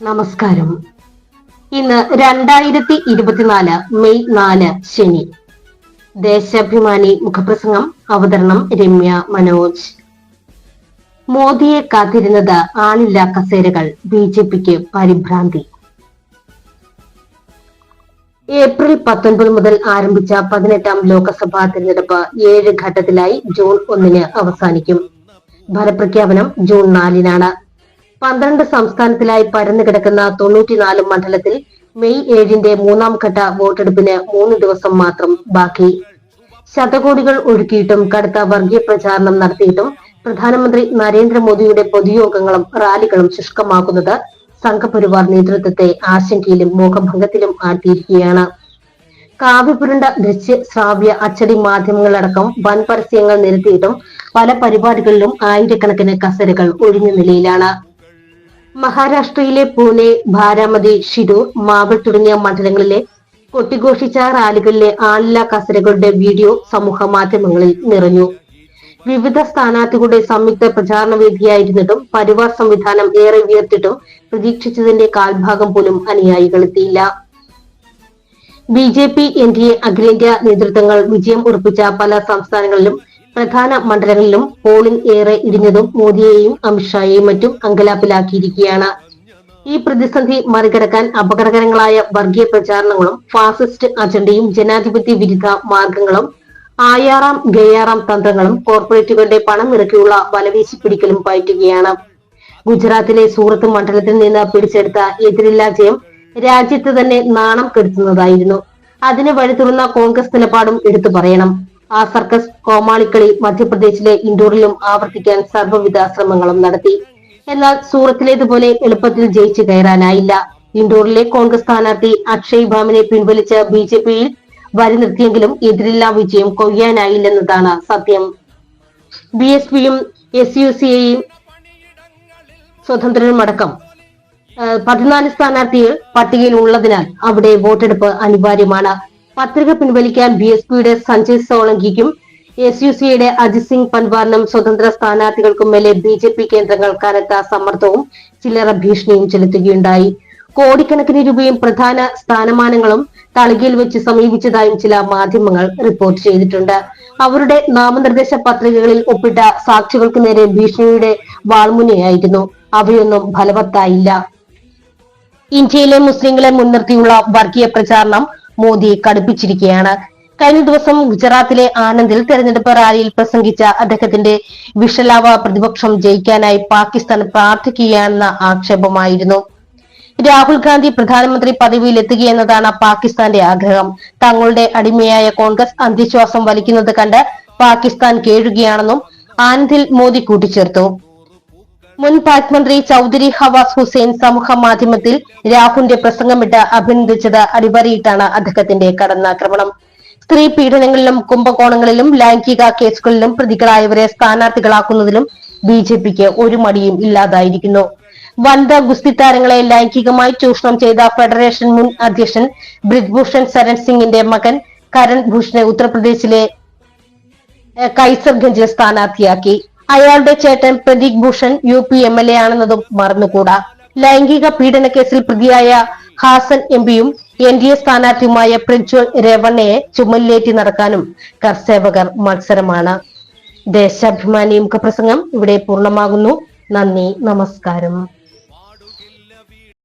നമസ്കാരം. ഇന്ന് രണ്ടായിരത്തി ഇരുപത്തിനാല് മെയ് നാല് ശനി. ദേശാഭിമാനി മുഖപ്രസംഗം അവതരണം രമ്യ മനോജ്. മോദിയെ കാത്തിരുന്നത് ആളില്ല കസേരകൾ ബി ജെ പിക്ക് പരിഭ്രാന്തി. ഏപ്രിൽ പത്തൊൻപത് മുതൽ ആരംഭിച്ച പതിനെട്ടാം ലോക്സഭാ തിരഞ്ഞെടുപ്പ് ഏഴ് ഘട്ടത്തിലായി ജൂൺ ഒന്നിന് അവസാനിക്കും. ഫലപ്രഖ്യാപനം ജൂൺ നാലിനാണ്. പന്ത്രണ്ട് സംസ്ഥാനത്തിലായി പരന്നു കിടക്കുന്ന തൊണ്ണൂറ്റിനാല് മണ്ഡലത്തിൽ മെയ് ഏഴിന്റെ മൂന്നാം ഘട്ട വോട്ടെടുപ്പിന് മൂന്ന് ദിവസം മാത്രം ബാക്കി. ശതകോടികൾ ഒഴുക്കിയിട്ടും കടുത്ത വർഗീയ പ്രചാരണം നടത്തിയിട്ടും പ്രധാനമന്ത്രി നരേന്ദ്രമോദിയുടെ പൊതുയോഗങ്ങളും റാലികളും ശുഷ്കമാക്കുന്നത് സംഘപരിവാർ നേതൃത്വത്തെ ആശങ്കയിലും മോഹഭംഗത്തിലും ആഴ്ത്തിയിരിക്കുകയാണ്. കാവ്യപുരണ്ട ദൃശ്യ ശ്രാവ്യ അച്ചടി മാധ്യമങ്ങളടക്കം വൻ പരസ്യങ്ങൾ നിരത്തിയിട്ടും പല പരിപാടികളിലും ആയിരക്കണക്കിന് കസരകൾ ഒഴിഞ്ഞ നിലയിലാണ്. മഹാരാഷ്ട്രയിലെ പൂനെ ഭാരാമതി ഷിരൂർ മാവൽ തുടങ്ങിയ മണ്ഡലങ്ങളിലെ കൊട്ടിഘോഷിച്ച റാലികളിലെ ആളില്ലാ കസരകളുടെ വീഡിയോ സമൂഹ മാധ്യമങ്ങളിൽ നിറഞ്ഞു. വിവിധ സ്ഥാനാർത്ഥികളുടെ സംയുക്ത പ്രചാരണ വേദിയായിരുന്നിട്ടും പരിവാർ സംവിധാനം ഏറെ ഉയർത്തിട്ടും പ്രതീക്ഷിച്ചതിന്റെ കാൽഭാഗം പോലും അനുയായികൾ എത്തിയില്ല. B J P N D A അഖിലേന്ത്യാ നേതൃത്വങ്ങൾ വിജയം ഉറപ്പിച്ച പല സംസ്ഥാനങ്ങളിലും പ്രധാന മണ്ഡലങ്ങളിലും പോളിംഗ് ഏറെ ഇടിഞ്ഞതും മോദിയെയും അമിത്ഷായെയും മറ്റും അങ്കലാപ്പിലാക്കിയിരിക്കുകയാണ്. ഈ പ്രതിസന്ധി മറികടക്കാൻ അപകടകരങ്ങളായ വർഗീയ പ്രചാരണങ്ങളും ഫാസിസ്റ്റ് അജണ്ടയും ജനാധിപത്യ വിരുദ്ധ മാർഗങ്ങളും ആയാറാം ഗയാറാം തന്ത്രങ്ങളും കോർപ്പറേറ്റുകളുടെ പണം ഇറക്കിയുള്ള വലവീശി പിടിക്കലും പയറ്റുകയാണ്. ഗുജറാത്തിലെ സൂറത്ത് മണ്ഡലത്തിൽ നിന്ന് പിടിച്ചെടുത്ത എതിരില്ലാ ജയം രാജ്യത്ത് തന്നെ നാണം കെടുത്തുന്നതായിരുന്നു. അതിന് വഴി തുറന്ന കോൺഗ്രസ് നിലപാടും എടുത്തു പറയണം. ആ സർക്കസ് കോമാളിക്കളി മധ്യപ്രദേശിലെ ഇൻഡോറിലും ആവർത്തിക്കാൻ സർവവിധ ശ്രമങ്ങളും നടത്തി. എന്നാൽ സൂറത്തിലേതുപോലെ എളുപ്പത്തിൽ ജയിച്ചു കയറാനായില്ല. ഇൻഡോറിലെ കോൺഗ്രസ് സ്ഥാനാർത്ഥി അക്ഷയ് ഭാമിനെ പിൻവലിച്ച ബി ജെ പിയിൽ വരി നിർത്തിയെങ്കിലും എതിരില്ലാ വിജയം കൊയ്യാനായില്ലെന്നതാണ് സത്യം. ബി എസ് പിയും എസ് യു സിയെയും സ്വതന്ത്രരുമടക്കം പതിനാല് സ്ഥാനാർത്ഥികൾ പട്ടികയിൽ ഉള്ളതിനാൽ അവിടെ വോട്ടെടുപ്പ് അനിവാര്യമാണ്. പത്രിക പിൻവലിക്കാൻ ബി എസ് പിയുടെ സഞ്ജയ് സോളങ്കിക്കും എസ് യു സിയുടെ അജിത് സിംഗ് പൻവാറിനും സ്വതന്ത്ര സ്ഥാനാർത്ഥികൾക്കും മേലെ ബി ജെ പി കേന്ദ്രങ്ങൾ കനത്ത സമ്മർദ്ദവും ചില്ലറ ഭീഷണിയും ചെലുത്തുകയുണ്ടായി. കോടിക്കണക്കിന് രൂപയും പ്രധാന സ്ഥാനമാനങ്ങളും തളികയിൽ വെച്ച് സമീപിച്ചതായും ചില മാധ്യമങ്ങൾ റിപ്പോർട്ട് ചെയ്തിട്ടുണ്ട്. അവരുടെ നാമനിർദ്ദേശ പത്രികകളിൽ ഒപ്പിട്ട സാക്ഷികൾക്ക് നേരെ ഭീഷണിയുടെ വാൾമുനയായിരുന്നു. അവയൊന്നും ഫലവത്തായില്ല. ഇന്ത്യയിലെ മുസ്ലിങ്ങളെ മുൻനിർത്തിയുള്ള വർഗീയ പ്രചാരണം മോദി കടുപ്പിച്ചിരിക്കുകയാണ്. കഴിഞ്ഞ ദിവസം ഗുജറാത്തിലെ ആനന്ദിൽ തെരഞ്ഞെടുപ്പ് റാലിയിൽ പ്രസംഗിച്ച അദ്ദേഹത്തിന്റെ വിഷലാവ പ്രതിപക്ഷം ജയിക്കാനായി പാകിസ്ഥാൻ പ്രാർത്ഥിക്കുകയാണെന്ന ആക്ഷേപമായിരുന്നു. രാഹുൽ ഗാന്ധി പ്രധാനമന്ത്രി പദവിയിൽ എത്തുകയെന്നതാണ് പാകിസ്ഥാന്റെ ആഗ്രഹം. തങ്ങളുടെ അടിമയായ കോൺഗ്രസ് അന്ധവിശ്വാസം വലിക്കുന്നത് കണ്ട് പാകിസ്ഥാൻ കേഴുകയാണെന്നും ആനന്ദിൽ മോദി കൂട്ടിച്ചേർത്തു. മുൻ പാക് മന്ത്രി ചൌധരി ഹവാസ് ഹുസൈൻ സമൂഹ മാധ്യമത്തിൽ രാഹുലിന്റെ പ്രസംഗമിട്ട് അഭിനന്ദിച്ചത് അടിവരയിട്ടാണ് അദ്ദേഹത്തിന്റെ കടന്നാക്രമണം. സ്ത്രീ പീഡനങ്ങളിലും കുംഭകോണങ്ങളിലും ലൈംഗിക കേസുകളിലും പ്രതികളായവരെ സ്ഥാനാർത്ഥികളാക്കുന്നതിലും ബി ജെ പിക്ക് ഒരു മടിയും ഇല്ലാതായിരിക്കുന്നു. വനിതാ ഗുസ്തി താരങ്ങളെ ലൈംഗികമായി ചൂഷണം ചെയ്ത ഫെഡറേഷൻ മുൻ അധ്യക്ഷൻ ബ്രിജ്ഭൂഷൺ സരൺ സിംഗിന്റെ മകൻ കരൺ ഭൂഷണെ ഉത്തർപ്രദേശിലെ കൈസർഗഞ്ചിൽ സ്ഥാനാർത്ഥിയാക്കി. അയാളുടെ ചേട്ടൻ Prateek Bhushan U P M L A ആണെന്നതും മറന്നുകൂടാ. ലൈംഗിക പീഡന കേസിൽ പ്രതിയായ ഹാസൻ എം പിയും എൻ ഡി എ സ്ഥാനാർത്ഥിയുമായ പ്രജ്വൽ രേവണ്ണയെ ചുമലിലേറ്റി നടക്കാനും കർസേവകർ മത്സരമാണ്. ദേശാഭിമാനി മുഖപ്രസംഗം ഇവിടെ പൂർണമാകുന്നു. നന്ദി നമസ്കാരം.